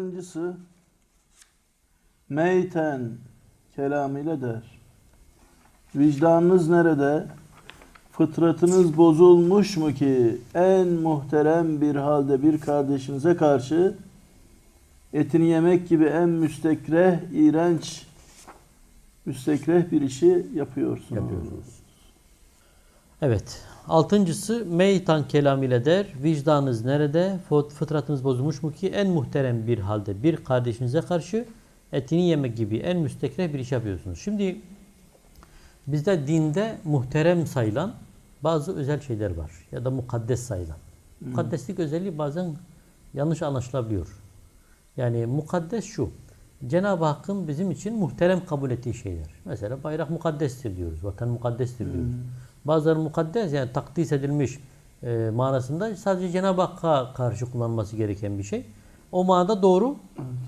Altıncısı meyten kelamıyla der. Vicdanınız nerede? Fıtratınız bozulmuş mu ki en muhterem bir halde bir kardeşinize karşı etini yemek gibi en müstekreh, iğrenç, müstekreh bir işi yapıyorsunuz. Yapıyorsunuz. Evet. Altıncısı meytan kelam ile der. Vicdanınız nerede? Fıt- Fıtratınız bozulmuş mu ki en muhterem bir halde bir kardeşinize karşı etini yemek gibi en müstekreh bir iş yapıyorsunuz. Şimdi bizde dinde muhterem sayılan bazı özel şeyler var. Ya da mukaddes sayılan. Mukaddeslik özelliği bazen yanlış anlaşılabiliyor. Yani mukaddes şu. Cenab-ı Hakk'ın bizim için muhterem kabul ettiği şeyler. Mesela bayrak mukaddestir diyoruz. Vatan mukaddestir diyoruz. Bazıları mukaddes yani takdis edilmiş e, manasında sadece Cenab-ı Hakk'a karşı kullanılması gereken bir şey. O manada doğru.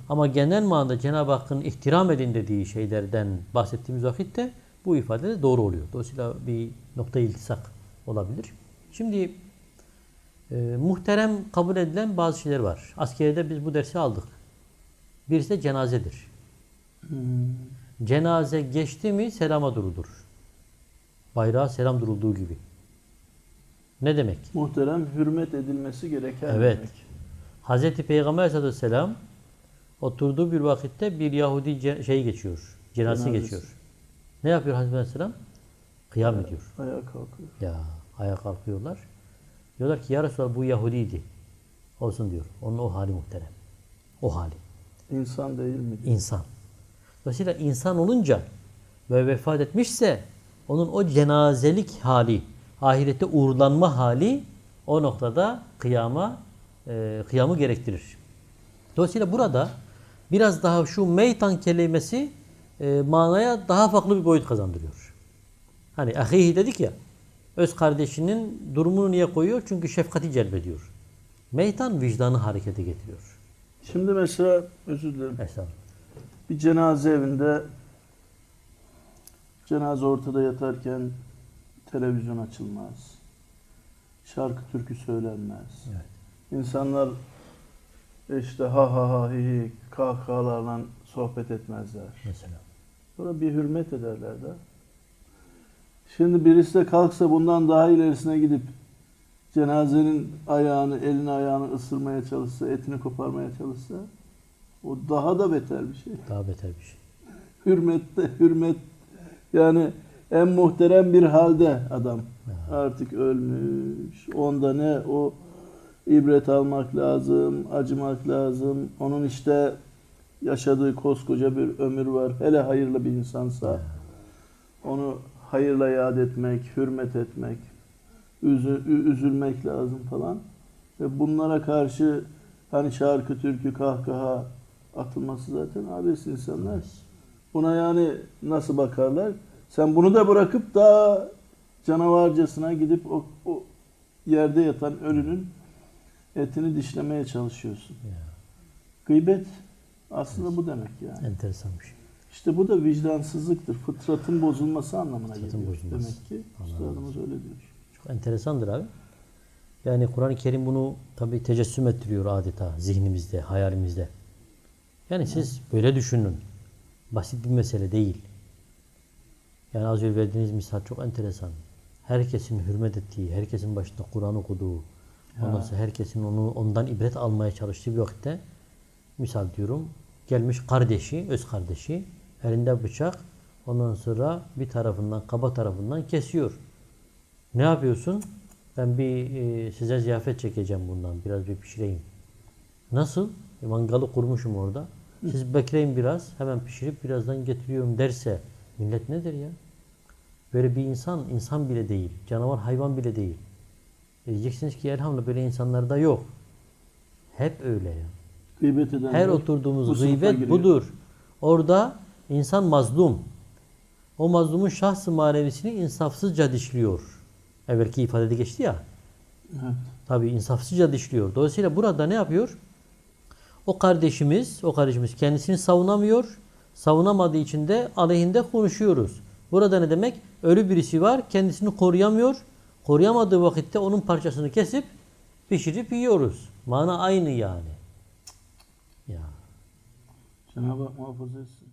Ama genel manada Cenab-ı Hakk'ın ihtiram edin dediği şeylerden bahsettiğimiz vakitte bu ifade de doğru oluyor. Dolayısıyla bir nokta iltisak olabilir. Şimdi e, muhterem kabul edilen bazı şeyler var. Askeriyede biz bu dersi aldık. Birisi de cenazedir. Cenaze geçti mi selama durulur. Bayrağa selam durulduğu gibi. Ne demek? Muhterem hürmet edilmesi gereken Evet. demek. Hazreti Peygamber Aleyhisselatü Vesselam oturduğu bir vakitte bir Yahudi ce- şey geçiyor. Cenazesi Cenazesi. geçiyor. Ne yapıyor Hazreti Aleyhisselam? Kıyam ediyor. Ayağa kalkıyor. Ya ayağa kalkıyorlar. Diyorlar ki ya Resulallah bu Yahudiydi. Olsun diyor. Onun o hali muhterem. O hali. İnsan değil mi? İnsan. Dolayısıyla insan olunca ve vefat etmişse onun o cenazelik hali, ahirette uğurlanma hali o noktada kıyama e, kıyamı gerektirir. Dolayısıyla burada biraz daha şu meytan kelimesi e, manaya daha farklı bir boyut kazandırıyor. Hani ahihi dedik ya öz kardeşinin durumunu niye koyuyor? Çünkü şefkati celbediyor. Meytan vicdanı harekete getiriyor. Şimdi mesela özür dilerim. Estağfurullah. Bir cenaze evinde cenaze ortada yatarken televizyon açılmaz. Şarkı türkü söylenmez. Evet. İnsanlar işte ha ha ha hi hi kahkahalarla sohbet etmezler. Mesela. Sonra bir hürmet ederler de. Şimdi birisi de kalksa bundan daha ilerisine gidip cenazenin ayağını, elini ayağını ısırmaya çalışsa, etini koparmaya çalışsa o daha da beter bir şey. Daha beter bir şey. Hürmette, hürmet yani en muhterem bir halde adam. Artık ölmüş. Onda ne o ibret almak lazım, acımak lazım. Onun işte yaşadığı koskoca bir ömür var. Hele hayırlı bir insansa onu hayırla yad etmek, hürmet etmek, üzülmek lazım falan. Ve bunlara karşı hani şarkı, türkü, kahkaha atılması zaten abes insanlar. Buna yani nasıl bakarlar? Sen bunu da bırakıp daha canavarcasına gidip o, o yerde yatan ölünün etini dişlemeye çalışıyorsun. Ya, Gıybet aslında bu demek yani. enteresan bir şey. İşte bu da vicdansızlıktır. Fıtratın bozulması anlamına Fıtratın geliyor. bozulması. Demek ki üstadımız öyle diyor. Çok enteresandır abi. Yani Kur'an-ı Kerim bunu tabi tecessüm ettiriyor adeta zihnimizde, hayalimizde. Yani siz böyle düşünün. Basit bir mesele değil. Yani az önce verdiğiniz misal çok enteresan. Herkesin hürmet ettiği, herkesin başında Kur'an okuduğu, ondan sonra herkesin onu ondan ibret almaya çalıştığı bir vakitte misal diyorum gelmiş kardeşi, öz kardeşi elinde bıçak ondan sonra bir tarafından kaba tarafından kesiyor. Ne yapıyorsun? Ben bir e, size ziyafet çekeceğim bundan. Biraz bir pişireyim. Nasıl? E, mangalı kurmuşum orada. Siz bekleyin biraz. Hemen pişirip birazdan getiriyorum derse millet nedir ya? Böyle bir insan, insan bile değil. Canavar, hayvan bile değil. E, diyeceksiniz ki elhamdülillah böyle insanlar da yok. Hep öyle ya. Gıybet edenler Her bu oturduğumuz sınıfa gıybet giriyor. budur. Orada insan mazlum. O mazlumun şahsı manevisini insafsızca dişliyor. Evvelki ifadede geçti ya. Evet. Tabi insafsızca dişliyor. Dolayısıyla burada ne yapıyor? O kardeşimiz, o kardeşimiz kendisini savunamıyor. Savunamadığı için de aleyhinde konuşuyoruz. Burada ne demek? Ölü birisi var, kendisini koruyamıyor. Koruyamadığı vakitte onun parçasını kesip pişirip yiyoruz. Mana aynı yani. Ya. Cenab-ı Hak muhafaza etsin.